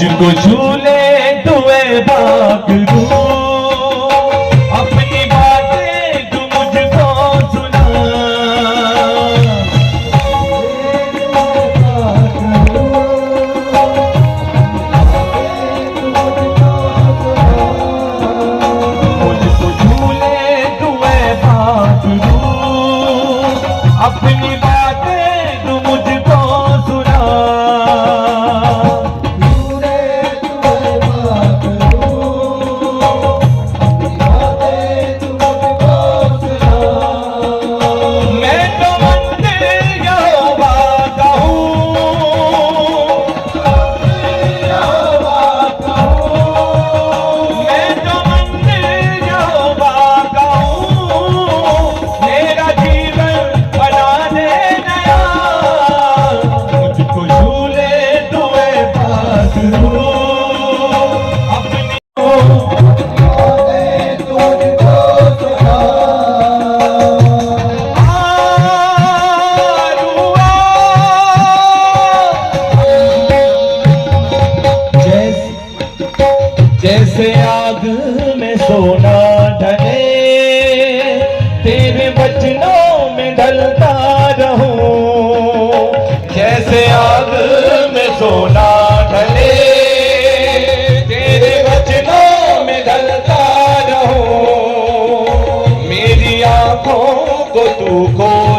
तुझको झूले दुए बागरू अपनी में सोना ढले तेरे वचनों में ढलता रहूं जैसे आग में सोना ढले तेरे वचनों में ढलता रहूं मेरी आंखों को तू खोल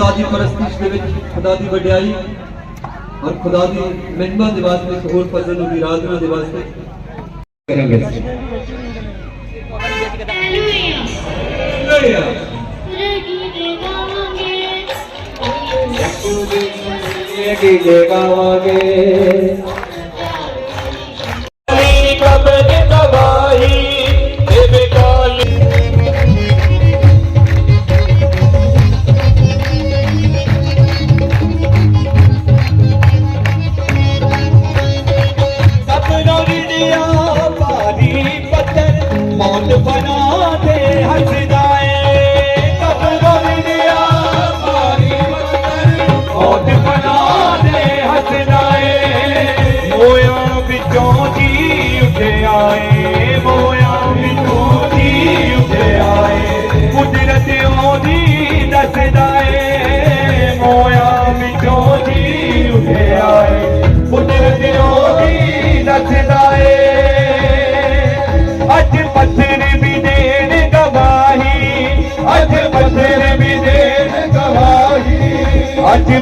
ਖੁਦਾ ਦੀ ਪਰਸਤਿਸ਼ ਦੇ ਵਿੱਚ ਖੁਦਾ ਦੀ ਵਡਿਆਈ ਔਰ ਖੁਦਾ ਦੀ ਮਹਿਮਾ ਦੇ ਵਾਸਤੇ ਇੱਕ ਹੋਰ ਫਜ਼ਲ ਨੂੰ ਦੀ ਆਰਾਧਨਾ ਦੇ ਵਾਸਤੇ ਕਰਾਂਗੇ ਹਾਲੇਲੂਇਆ ਕੀ ਜੇ ਗਾਵਾਂਗੇ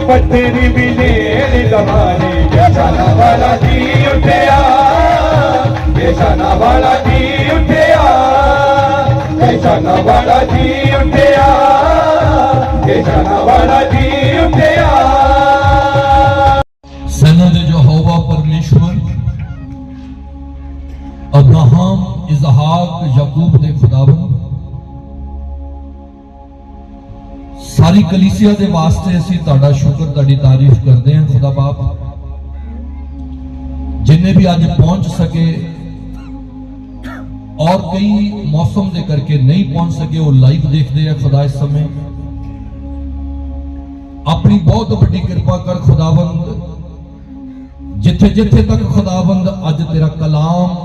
పత్తిని వినేది గమాని వ్యసన బలది ఉఠయా వ్యసన బలది ఉఠయా వ్యసన బలది ఉఠయా వ్యసన బలది ఉఠయా सनद जो हवा परमेश्वर अब्राहम इजहाक यकूब दे खुदाबंद ਸਾਰੀ ਕਲੀਸਿਆ ਦੇ ਵਾਸਤੇ ਅਸੀਂ ਤੁਹਾਡਾ ਸ਼ੁਕਰ, ਤੁਹਾਡੀ ਤਾਰੀਫ ਕਰਦੇ ਹਾਂ, ਖੁਦਾ ਬਾਪ ਜਿੰਨੇ ਵੀ ਅੱਜ ਪਹੁੰਚ ਸਕੇ, ਔਰ ਕਈ ਮੌਸਮ ਦੇ ਕਰਕੇ ਨਹੀਂ ਪਹੁੰਚ ਸਕੇ, ਉਹ ਲਾਈਵ ਦੇਖਦੇ ਆ ਖੁਦਾ ਇਸ ਸਮੇਂ। ਆਪਣੀ ਬਹੁਤ ਵੱਡੀ ਕਿਰਪਾ ਕਰ ਖੁਦਾਵੰਦ। ਜਿੱਥੇ ਜਿੱਥੇ ਤੱਕ ਖੁਦਾਵੰਦ, ਅੱਜ ਤੇਰਾ ਕਲਾਮ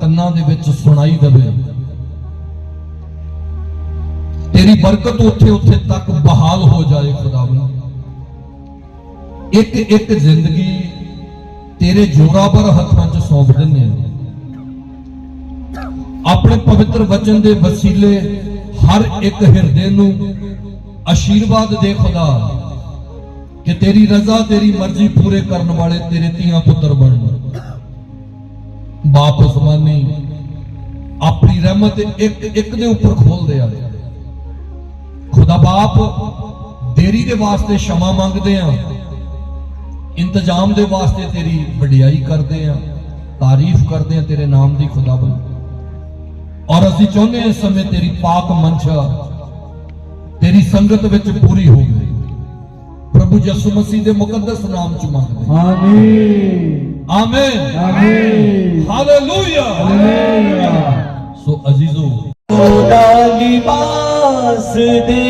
ਕੰਨਾਂ ਦੇ ਵਿੱਚ ਸੁਣਾਈ ਦੇਵੇ। ਤੇਰੀ ਬਰਕਤ ਉੱਥੇ ਉੱਥੇ ਤੱਕ ਬਹਾਲ ਹੋ ਜਾਏ ਖੁਦਾਵੰਦ ਇੱਕ ਇੱਕ ਜ਼ਿੰਦਗੀ ਤੇਰੇ ਜੋਰਾਵਰ ਹੱਥਾਂ 'ਚ ਸੌਂਪ ਦਿੰਦੇ ਹਾਂ। ਆਪਣੇ ਪਵਿੱਤਰ ਵਚਨ ਦੇ ਵਸੀਲੇ ਹਰ ਇੱਕ ਹਿਰਦੇ ਨੂੰ ਆਸ਼ੀਰਵਾਦ ਦੇ ਖੁਦਾ ਕਿ ਤੇਰੀ ਰਜ਼ਾ ਤੇਰੀ ਮਰਜ਼ੀ ਪੂਰੇ ਕਰਨ ਵਾਲੇ ਤੇਰੇ ਧੀਆਂ ਪੁੱਤਰ ਬਣਨ। ਬਾਪ ਉਸਮਾਨੀ ਆਪਣੀ ਰਹਿਮਤ ਇੱਕ ਇੱਕ ਦੇ ਉੱਪਰ ਖੋਲ ਦੇ ਆ। ਖੁਦਾ ਬਾਪ ਦੇਰੀ ਦੇ ਵਾਸਤੇ ਸ਼ਮਾ ਮੰਗਦੇ ਆ ਇੰਤਜ਼ਾਮ ਦੇ ਵਾਸਤੇ ਤੇਰੀ ਵਡਿਆਈ ਕਰਦੇ ਆ ਤਾਰੀਫ ਕਰਦੇ ਆ ਤੇਰੇ ਨਾਮ ਦੀ ਖੁਦਾਵੰਦ ਔਰ ਅਸੀਂ ਚਾਹੁੰਦੇ ਹਾਂ ਇਸ ਸਮੇਂ ਤੇਰੀ ਪਾਕ ਮਨਸ਼ਾ ਤੇਰੀ ਸੰਗਤ ਵਿੱਚ ਪੂਰੀ ਹੋਵੇ। ਪ੍ਰਭੂ ਯਿਸੂ ਮਸੀਹ ਦੇ ਮੁਕੱਦਸ ਨਾਮ ਚ ਮੰਗਦੇ ਹਾਂ। ਆਮੀਨ। ਆਮੀਨ। ਆਮੀਨ। ਹਾਲੇਲੂਇਆ। ਸੋ ਅਜ਼ੀਜ਼ੋ। ਖੁਦਾ ਲਿਬਾਸ yas de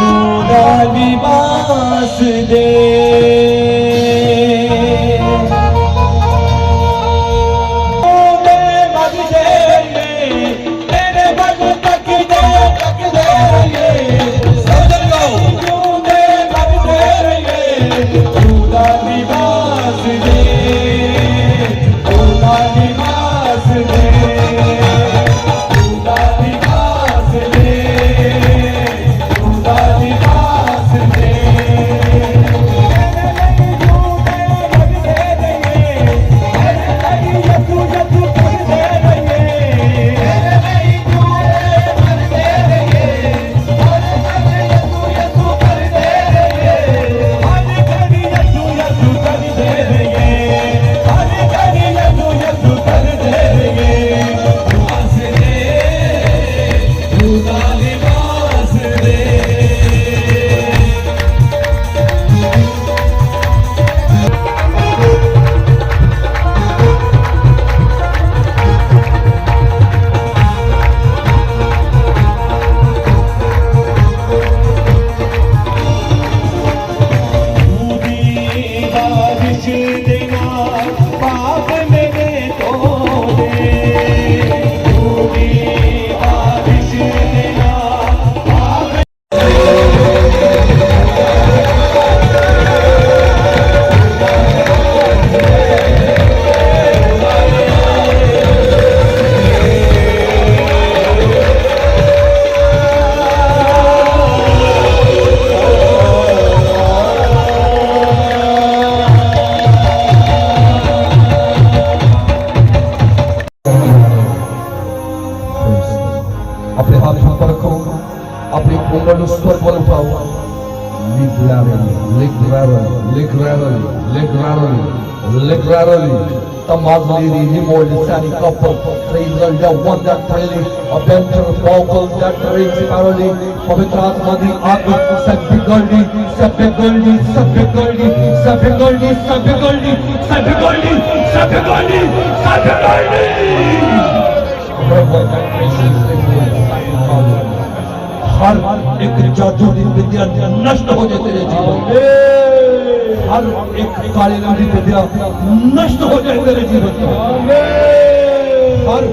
Ruda libas de 감사합니다. ਆਪਣੇ ਹੱਥ ਉੱਪਰ ਰੱਖੋ ਆਪਣੀ ਉਂਗਲ ਨੂੰ ਸਵਰ ਵੱਲ ਉਠਾਓ। ਲਿਖ ਰੈਰਲੀ ਲਿਖ ਰੈਰਲੀ ਲਿਖ ਰੈਰਲੀ ਲਿਖ ਰੈਰਲੀ ਲਿਖ ਰੈਰਲੀ ਤਮਾਜ਼ਲੀ ਦੀ ਨਿਮੋਲ ਸਨੀ ਕਪਲ ਟ੍ਰੇਨਰ ਦਾ ਵੰਡਾ ਟ੍ਰੇਲੀ ਅਬੈਂਟਰ ਫੋਕਲ ਦਾ ਟ੍ਰੇਨ ਸਿਪਾਰਲੀ ਪਵਿੱਤਰ ਆਤਮਾ ਦੀ ਅੱਗ, ਸਭ ਗੋਲਡੀ ਸਭ ਗੋਲਡੀ ਸਭ ਗੋਲਡੀ ਸਭ ਗੋਲਡੀ ਸਭ ਗੋਲਡੀ ਸਭ ਗੋਲਡੀ ਸਭ हर एक जादू की विद्या नष्ट हो जाए तेरे जीवन में हर एक काले रंग की विद्या नष्ट हो जाए तेरे जीवन में हर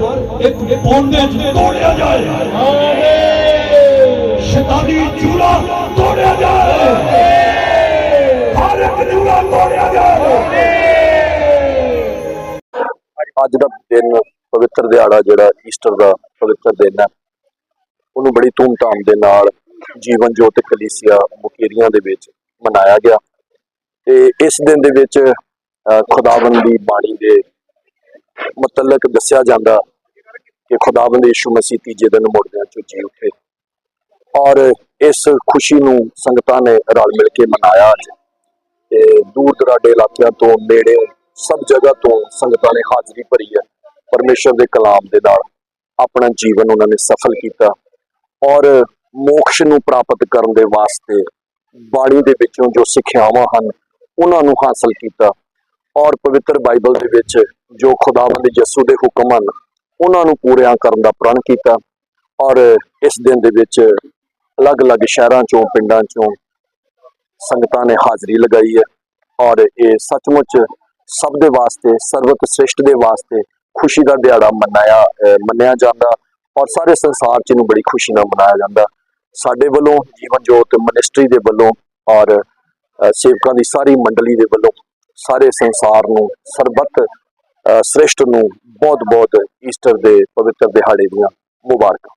एक बॉन्डेज तोड़ा जाए शैतानी चूड़ा तोड़ा जाए हर एक चूड़ा तोड़ा जाए ਅੱਜ ਦਾ ਦਿਨ ਪਵਿੱਤਰ ਦਿਹਾੜਾ ਜਿਹੜਾ ਈਸਟਰ ਦਾ ਪਵਿੱਤਰ ਦਿਨ ਹੈ ਉਹਨੂੰ ਬੜੀ ਧੂਮਧਾਮ ਦੇ ਨਾਲ ਜੀਵਨ ਜੋਤ ਕਲੀਸਿਆ ਮੁਕੇਰੀਆਂ ਦੇ ਵਿੱਚ ਮਨਾਇਆ ਗਿਆ ਤੇ ਇਸ ਦਿਨ ਦੇ ਵਿੱਚ ਅਹ, ਖੁਦਾਵੰਦ ਦੀ ਬਾਣੀ ਦੇ ਮੁਤਲਕ ਦੱਸਿਆ ਜਾਂਦਾ ਕਿ ਖੁਦਾਵੰਦ ਯਿਸੂ ਮਸੀਹ ਤੀਜੇ ਦਿਨ ਮੁਰਦਿਆਂ ਚੋਂ ਜੀ ਉੱਠੇ ਔਰ ਇਸ ਖੁਸ਼ੀ ਨੂੰ ਸੰਗਤਾਂ ਨੇ ਰਲ ਮਿਲ ਕੇ ਮਨਾਇਆ ਅੱਜ ਤੇ ਦੂਰ ਦਰਾਡੇ ਇਲਾਕਿਆਂ ਤੋਂ ਨੇੜੇ ਸਭ ਜਗ੍ਹਾ ਤੋਂ ਸੰਗਤਾਂ ਨੇ ਹਾਜ਼ਰੀ ਭਰੀ ਹੈ ਪਰਮੇਸ਼ਰ ਦੇ ਕਲਾਮ ਦੇ ਨਾਲ ਆਪਣਾ ਜੀਵਨ ਉਹਨਾਂ ਨੇ ਸਫਲ ਕੀਤਾ ਔਰ ਮੋਕਸ਼ ਨੂੰ ਪ੍ਰਾਪਤ ਕਰਨ ਦੇ ਵਾਸਤੇ ਬਾਣੀ ਦੇ ਵਿੱਚੋਂ ਜੋ ਸਿੱਖਿਆਵਾਂ ਹਨ, ਉਹਨਾਂ ਨੂੰ ਹਾਸਲ ਕੀਤਾ। ਔਰ ਪਵਿੱਤਰ ਬਾਈਬਲ ਦੇ ਵਿੱਚ ਜੋ ਖੁਦਾਵੰਦ ਯਿਸੂ ਦੇ ਹੁਕਮ ਹਨ, ਉਹਨਾਂ ਨੂੰ ਪੂਰਿਆਂ ਕਰਨ ਦਾ ਪ੍ਰਣ ਕੀਤਾ। ਔਰ ਇਸ ਦਿਨ ਦੇ ਵਿੱਚ ਅਲੱਗ-ਅਲੱਗ ਸ਼ਹਿਰਾਂ ਚੋਂ, ਪਿੰਡਾਂ ਚੋਂ ਸੰਗਤਾਂ ਨੇ ਹਾਜ਼ਰੀ ਲਗਾਈ ਹੈ। ਔਰ ਇਹ ਸੱਚਮੁੱਚ ਸਭ ਦੇ ਵਾਸਤੇ ਸਰਵਤ ਸ੍ਰਿਸ਼ਟ ਦੇ ਵਾਸਤੇ ਖੁਸ਼ੀ ਦਾ ਦਿਹਾੜਾ ਮਨਾਇਆ ਮੰਨਿਆ ਜਾਂਦਾ। ਔਰ ਸਾਰੇ ਸੰਸਾਰ 'ਚ ਇਹਨੂੰ ਬੜੀ ਖੁਸ਼ੀ ਨਾਲ ਮਨਾਇਆ ਜਾਂਦਾ। ਸਾਡੇ ਵੱਲੋਂ ਜੀਵਨ ਜੋਤ ਮਿਨਿਸਟਰੀ ਦੇ ਵੱਲੋਂ ਔਰ ਸੇਵਕਾਂ ਦੀ ਸਾਰੀ ਮੰਡਲੀ ਦੇ ਵੱਲੋਂ ਸਾਰੇ ਸੰਸਾਰ ਨੂੰ ਸਰਬੱਤ ਸ਼੍ਰੇਸ਼ਟ ਨੂੰ ਬਹੁਤ ਬਹੁਤ ਈਸਟਰ ਦੇ ਪਵਿੱਤਰ ਦਿਹਾੜੇ ਦੀਆਂ ਮੁਬਾਰਕਾਂ।